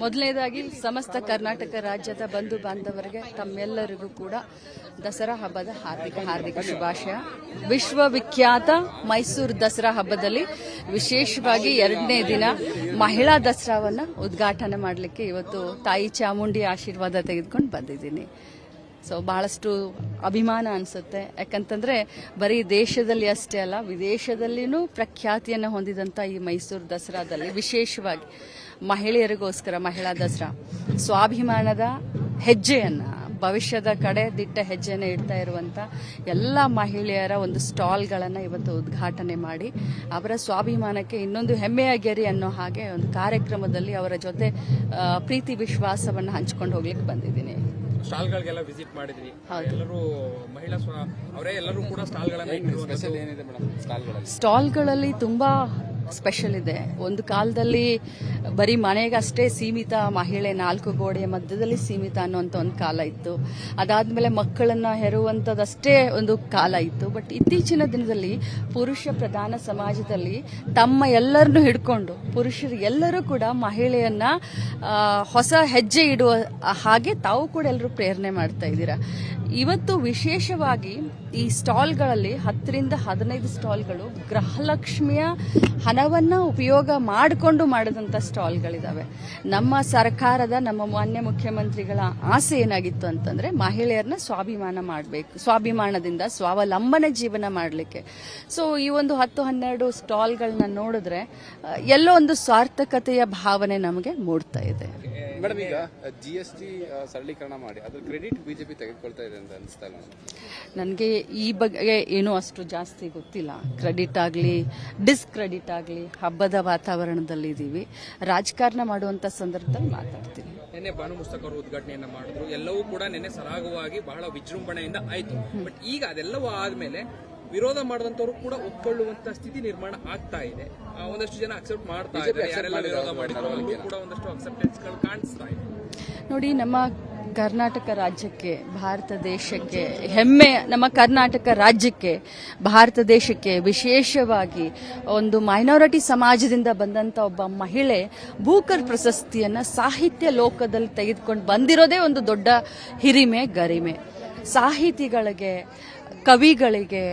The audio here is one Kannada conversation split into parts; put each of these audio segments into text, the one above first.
ಮೊದಲನೇದಾಗಿ ಸಮಸ್ತ ಕರ್ನಾಟಕ ರಾಜ್ಯದ ಬಂಧು ಬಾಂಧವರಿಗೆ ತಮ್ಮೆಲ್ಲರಿಗೂ ಕೂಡ ದಸರಾ ಹಬ್ಬದ ಹಾರ್ದಿಕ ಹಾರ್ದಿಕ ಶುಭಾಶಯ. ವಿಶ್ವವಿಖ್ಯಾತ ಮೈಸೂರು ದಸರಾ ಹಬ್ಬದಲ್ಲಿ ವಿಶೇಷವಾಗಿ ಎರಡನೇ ದಿನ ಮಹಿಳಾ ದಸರಾವನ್ನು ಉದ್ಘಾಟನೆ ಮಾಡಲಿಕ್ಕೆ ಇವತ್ತು ತಾಯಿ ಚಾಮುಂಡಿ ಆಶೀರ್ವಾದ ತೆಗೆದುಕೊಂಡು ಬಂದಿದ್ದೀನಿ. ಸೊ ಬಹಳಷ್ಟು ಅಭಿಮಾನ ಅನಿಸುತ್ತೆ. ಯಾಕಂತಂದರೆ ಬರೀ ದೇಶದಲ್ಲಿ ಅಷ್ಟೇ ಅಲ್ಲ, ವಿದೇಶದಲ್ಲಿನೂ ಪ್ರಖ್ಯಾತಿಯನ್ನು ಹೊಂದಿದಂಥ ಈ ಮೈಸೂರು ದಸರಾದಲ್ಲಿ ವಿಶೇಷವಾಗಿ ಮಹಿಳೆಯರಿಗೋಸ್ಕರ ಮಹಿಳಾ ದಸರಾ. ಸ್ವಾಭಿಮಾನದ ಹೆಜ್ಜೆಯನ್ನು ಭವಿಷ್ಯದ ಕಡೆ ದಿಟ್ಟ ಹೆಜ್ಜೆಯನ್ನು ಇಡ್ತಾ ಇರುವಂಥ ಎಲ್ಲ ಮಹಿಳೆಯರ ಒಂದು ಸ್ಟಾಲ್ಗಳನ್ನು ಇವತ್ತು ಉದ್ಘಾಟನೆ ಮಾಡಿ ಅವರ ಸ್ವಾಭಿಮಾನಕ್ಕೆ ಇನ್ನೊಂದು ಹೆಮ್ಮೆಯ ಗೆರೆ ಅನ್ನೋ ಹಾಗೆ ಒಂದು ಕಾರ್ಯಕ್ರಮದಲ್ಲಿ ಅವರ ಜೊತೆ ಪ್ರೀತಿ ವಿಶ್ವಾಸವನ್ನು ಹಂಚ್ಕೊಂಡು ಹೋಗ್ಲಿಕ್ಕೆ ಬಂದಿದ್ದೀನಿ. ಸ್ಟಾಲ್ಗಳಿಗೆಲ್ಲ ವಿಸಿಟ್ ಮಾಡಿದ್ರಿ. ಎಲ್ಲರೂ ಮಹಿಳಾ ಅವರೇ ಎಲ್ಲರೂ ಕೂಡ ಸ್ಟಾಲ್ಗಳನ್ನ ಸ್ಟಾಲ್ಗಳಲ್ಲಿ ತುಂಬಾ ಸ್ಪೆಷಲ್ ಇದೆ. ಒಂದು ಕಾಲದಲ್ಲಿ ಬರೀ ಮನೆಗಷ್ಟೇ ಸೀಮಿತ ಮಹಿಳೆ ನಾಲ್ಕು ಗೋಡೆಯ ಮಧ್ಯದಲ್ಲಿ ಸೀಮಿತ ಅನ್ನುವಂಥ ಒಂದು ಕಾಲ ಇತ್ತು. ಅದಾದಮೇಲೆ ಮಕ್ಕಳನ್ನ ಹೆರುವಂಥದ್ದಷ್ಟೇ ಒಂದು ಕಾಲ ಇತ್ತು. ಬಟ್ ಇತ್ತೀಚಿನ ದಿನದಲ್ಲಿ ಪುರುಷ ಪ್ರಧಾನ ಸಮಾಜದಲ್ಲಿ ತಮ್ಮ ಎಲ್ಲರನ್ನು ಹಿಡ್ಕೊಂಡು ಪುರುಷರು ಎಲ್ಲರೂ ಕೂಡ ಮಹಿಳೆಯನ್ನ ಹೊಸ ಹೆಜ್ಜೆ ಇಡುವ ಹಾಗೆ ತಾವು ಕೂಡ ಎಲ್ಲರೂ ಪ್ರೇರಣೆ ಮಾಡ್ತಾ ಇದ್ದೀರಾ. ಇವತ್ತು ವಿಶೇಷವಾಗಿ ಈ ಸ್ಟಾಲ್ಗಳಲ್ಲಿ ಹತ್ತರಿಂದ ಹದಿನೈದು ಸ್ಟಾಲ್ಗಳು ಗೃಹಲಕ್ಷ್ಮಿಯ ಹಣವನ್ನ ಉಪಯೋಗ ಮಾಡಿಕೊಂಡು ಮಾಡಿದಂಥ ಸ್ಟಾಲ್ಗಳಿದ್ದಾವೆ ನಮ್ಮ ಸರ್ಕಾರದ, ನಮ್ಮ ಮಾನ್ಯ ಮುಖ್ಯಮಂತ್ರಿಗಳ ಆಸೆ ಏನಾಗಿತ್ತು ಅಂತಂದ್ರೆ ಮಹಿಳೆಯರನ್ನ ಸ್ವಾಭಿಮಾನ ಮಾಡಬೇಕು, ಸ್ವಾಭಿಮಾನದಿಂದ ಸ್ವಾವಲಂಬನೆ ಜೀವನ ಮಾಡಲಿಕ್ಕೆ. ಸೊ ಈ ಒಂದು ಹತ್ತು ಹನ್ನೆರಡು ಸ್ಟಾಲ್ಗಳನ್ನ ನೋಡಿದ್ರೆ ಎಲ್ಲೋ ಒಂದು ಸಾರ್ಥಕತೆಯ ಭಾವನೆ ನಮಗೆ ಮೂಡ್ತಾ ಇದೆ. ಮೇಡಮ್ ಈಗ ಜಿ ಎಸ್ ಟಿ ಸರಳೀಕರಣ ಮಾಡಿ ಅದ್ರ ಕ್ರೆಡಿಟ್ ಬಿಜೆಪಿ ತೆಗೆದುಕೊಳ್ತಾ ಇದೆ ಅಂತ ಅನಿಸ್ತಾ ಇಲ್ಲ ನನಗೆ ಈ ಬಗ್ಗೆ ಏನೂ ಅಷ್ಟು ಜಾಸ್ತಿ ಗೊತ್ತಿಲ್ಲ. ಕ್ರೆಡಿಟ್ ಆಗಲಿ ಡಿಸ್ಕ್ರೆಡಿಟ್ ಆಗಲಿ ಹಬ್ಬದ ವಾತಾವರಣದಲ್ಲಿ ಇದ್ದೀವಿ ರಾಜಕಾರಣ ಮಾಡುವಂಥ ಸಂದರ್ಭದಲ್ಲಿ ಮಾತಾಡ್ತೀನಿ. ನಿನ್ನೆ ಭಾನು ಪುಸ್ತಕ ಅವರು ಉದ್ಘಾಟನೆಯನ್ನ ಮಾಡಿದ್ರು. ಎಲ್ಲವೂ ಕೂಡ ನಿನ್ನೆ ಸರಾಗವಾಗಿ ಬಹಳ ವಿಜೃಂಭಣೆಯಿಂದ ಆಯ್ತು. ಬಟ್ ಈಗ ಅದೆಲ್ಲವೂ ಆದ್ಮೇಲೆ ವಿರೋಧ ಮಾಡಿದಂತವರು ಕೂಡ ಒಪ್ಕೊಳ್ಳುವಂತ ಸ್ಥಿತಿ ನಿರ್ಮಾಣ ಆಗ್ತಾ ಇದೆ. ಒಂದಷ್ಟು ಜನ ಅಕ್ಸೆಪ್ಟ್ ಮಾಡ್ತಾ ಇದ್ದಾರೆ. ಯಾರೆಲ್ಲ ವಿರೋಧ ಮಾಡಿದ್ರು ಅಲ್ಲೂ ಕೂಡ ಒಂದಷ್ಟು ಅಕ್ಸೆಪ್ಟೆನ್ಸ್ಗಳು ಕಾಣಿಸ್ತಾ ಇದೆ. ನೋಡಿ ನಮ್ಮ ಕರ್ನಾಟಕ ರಾಜ್ಯಕ್ಕೆ ಭಾರತ ದೇಶಕ್ಕೆ ಹೆಮ್ಮೆ ನಮ್ಮ ಕರ್ನಾಟಕ ರಾಜ್ಯಕ್ಕೆ ಭಾರತ ದೇಶಕ್ಕೆ ವಿಶೇಷವಾಗಿ ಒಂದು ಮೈನಾರಿಟಿ ಸಮಾಜದಿಂದ ಬಂದಂತ ಒಬ್ಬ ಮಹಿಳೆ ಭೂಕರ್ ಪ್ರಶಸ್ತಿಯನ್ನ ಸಾಹಿತ್ಯ ಲೋಕದಲ್ಲಿ ತೆಗೆದುಕೊಂಡು ಬಂದಿರೋದೇ ಒಂದು ದೊಡ್ಡ ಹಿರಿಮೆ ಗರಿಮೆ. ಸಾಹಿತಿಗಳಿಗೆ ಕವಿಗಳಿಗೆ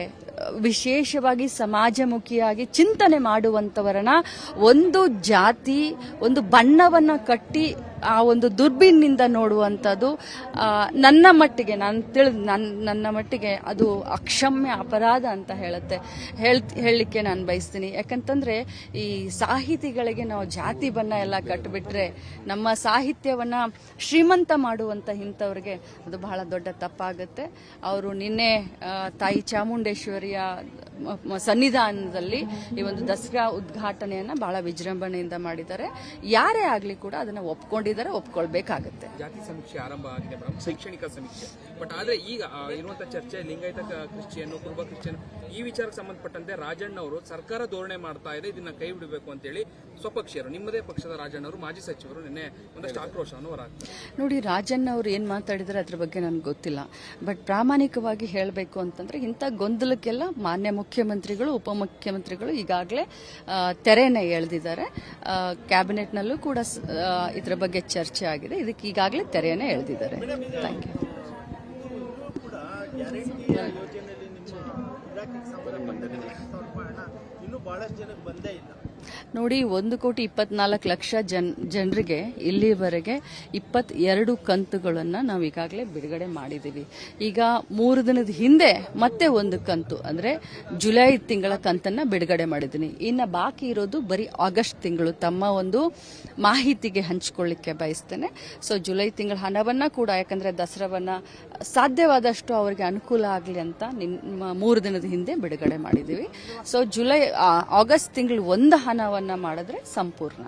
ವಿಶೇಷವಾಗಿ ಸಮಾಜಮುಖಿಯಾಗಿ ಚಿಂತನೆ ಮಾಡುವಂಥವರನ್ನ ಒಂದು ಜಾತಿ ಒಂದು ಬಣ್ಣವನ್ನು ಕಟ್ಟಿ ಆ ಒಂದು ದುರ್ಬಿನ್ನಿಂದ ನೋಡುವಂಥದ್ದು ನನ್ನ ಮಟ್ಟಿಗೆ, ನಾನು ತಿಳಿದು ನನ್ನ ನನ್ನ ಮಟ್ಟಿಗೆ ಅದು ಅಕ್ಷಮ್ಯ ಅಪರಾಧ ಅಂತ ಹೇಳುತ್ತೆ. ಹೇಳ್, ಹೇಳಲಿಕ್ಕೆ ನಾನು ಬಯಸ್ತೀನಿ. ಯಾಕಂತಂದರೆ, ಈ ಸಾಹಿತಿಗಳಿಗೆ ನಾವು ಜಾತಿ ಬಣ್ಣ ಎಲ್ಲ ಕಟ್ಟಿಬಿಟ್ರೆ ನಮ್ಮ ಸಾಹಿತ್ಯವನ್ನು ಶ್ರೀಮಂತ ಮಾಡುವಂಥ ಇಂಥವ್ರಿಗೆ ಅದು ಬಹಳ ದೊಡ್ಡ ತಪ್ಪಾಗುತ್ತೆ. ಅವರು ನಿನ್ನೆ ತಾಯಿ ಚಾಮುಂಡೇಶ್ವರಿಯ ಸನ್ನಿಧಾನದಲ್ಲಿ ಈ ಒಂದು ದಸರಾ ಉದ್ಘಾಟನೆಯನ್ನು ಬಹಳ ವಿಜೃಂಭಣೆಯಿಂದ ಮಾಡಿದ್ದಾರೆ. ಯಾರೇ ಆಗಲಿ ಕೂಡ ಅದನ್ನು ಒಪ್ಕೊಂಡಿದ್ದಾರೆ. ಒಪ್ಕೊಳ್ಬೇಕಾಗತ್ತೆ. ಜಾತಿ ಸಮೀಕ್ಷೆ ಆರಂಭ ಆಗಿದೆ ಮೇಡಮ್ ಶೈಕ್ಷಣಿಕ ಸಮೀಕ್ಷೆ. ಬಟ್ ಆದ್ರೆ ಈಗ ಇರುವಂತ ಚರ್ಚೆ ಲಿಂಗಾಯತ ಕ್ರಿಶ್ಚಿಯನ್ ಕುರುಬ ಕ್ರಿಶ್ಚಿಯನ್ ಈ ವಿಚಾರಕ್ಕೆ ಸಂಬಂಧಪಟ್ಟಂತೆ ರಾಜಣ್ಣ ಅವರು ಸರ್ಕಾರ ಧೋರಣೆ ಮಾಡ್ತಾ ಇದೆ ಇದನ್ನ ಕೈ ಬಿಡಬೇಕು ಅಂತೇಳಿ ಸ್ವಪಕ್ಷೀಯರು ನಿಮ್ಮದೇ ಪಕ್ಷದ ರಾಜಣ್ಣ ಅವರು ಮಾಜಿ ಸಚಿವರು ನಿನ್ನೆ ಒಂದಷ್ಟು ಆಕ್ರೋಶವನ್ನು ಹೊರಹಾಕ್ತಾರೆ ನೋಡಿ ರಾಜಣ್ಣ ಅವರು ಏನ್ ಮಾತಾಡಿದ್ರೆ ಅದ್ರ ಬಗ್ಗೆ ನನಗೆ ಗೊತ್ತಿಲ್ಲ. ಬಟ್ ಪ್ರಾಮಾಣಿಕವಾಗಿ ಹೇಳಬೇಕು ಅಂತಂದ್ರೆ ಇಂಥ ಗೊಂದಲಕ್ಕೆಲ್ಲ ಮಾನ್ಯ ಮುಖ್ಯಮಂತ್ರಿಗಳು ಉಪಮುಖ್ಯಮಂತ್ರಿಗಳು ಈಗಾಗಲೇ ತೆರೆನೇ ಎಳೆದಿದ್ದಾರೆ. ಕ್ಯಾಬಿನೆಟ್ನಲ್ಲೂ ಕೂಡ ಇದ್ರ ಬಗ್ಗೆ ಚರ್ಚೆ ಆಗಿದೆ. ಇದಕ್ಕೆ ಈಗಾಗಲೇ ತೆರೆಯನ್ನ ಎಳೆದಿದ್ದಾರೆ. ಥ್ಯಾಂಕ್ ಯು ಬಹಳಷ್ಟು ಜನಕ್ಕೆ ಬಂದೇ ಇಲ್ಲ. ನೋಡಿ, ಒಂದು ಕೋಟಿ ಇಪ್ಪತ್ನಾಲ್ಕು ಲಕ್ಷ ಜನ್, ಜನರಿಗೆ ಇಲ್ಲಿವರೆಗೆ ಇಪ್ಪತ್ತೆರಡು ಕಂತುಗಳನ್ನು ನಾವು ಈಗಾಗಲೇ ಬಿಡುಗಡೆ ಮಾಡಿದ್ದೀವಿ ಈಗ ಮೂರು ದಿನದ ಹಿಂದೆ ಮತ್ತೆ ಒಂದು ಕಂತು, ಅಂದರೆ ಜುಲೈ ತಿಂಗಳ ಕಂತನ್ನು ಬಿಡುಗಡೆ ಮಾಡಿದ್ದೀನಿ ಇನ್ನು ಬಾಕಿ ಇರೋದು ಬರೀ ಆಗಸ್ಟ್ ತಿಂಗಳು. ತಮ್ಮ ಒಂದು ಮಾಹಿತಿಗೆ ಹಂಚಿಕೊಳ್ಳಿಕ್ಕೆ ಬಯಸ್ತೇನೆ. ಸೊ ಜುಲೈ ತಿಂಗಳ ಹಣವನ್ನು ಕೂಡ, ಯಾಕಂದರೆ ದಸರಾವನ್ನು ಸಾಧ್ಯವಾದಷ್ಟು ಅವರಿಗೆ ಅನುಕೂಲ ಆಗಲಿ ಅಂತ ನಿಮ್ಮ ಮೂರು ದಿನದ ಹಿಂದೆ ಬಿಡುಗಡೆ ಮಾಡಿದ್ದೀವಿ ಸೊ ಜುಲೈ ಆಗಸ್ಟ್ ತಿಂಗಳು ಒಂದು ಹಣವನ್ನು ಮಾಡಿದ್ರೆ ಸಂಪೂರ್ಣ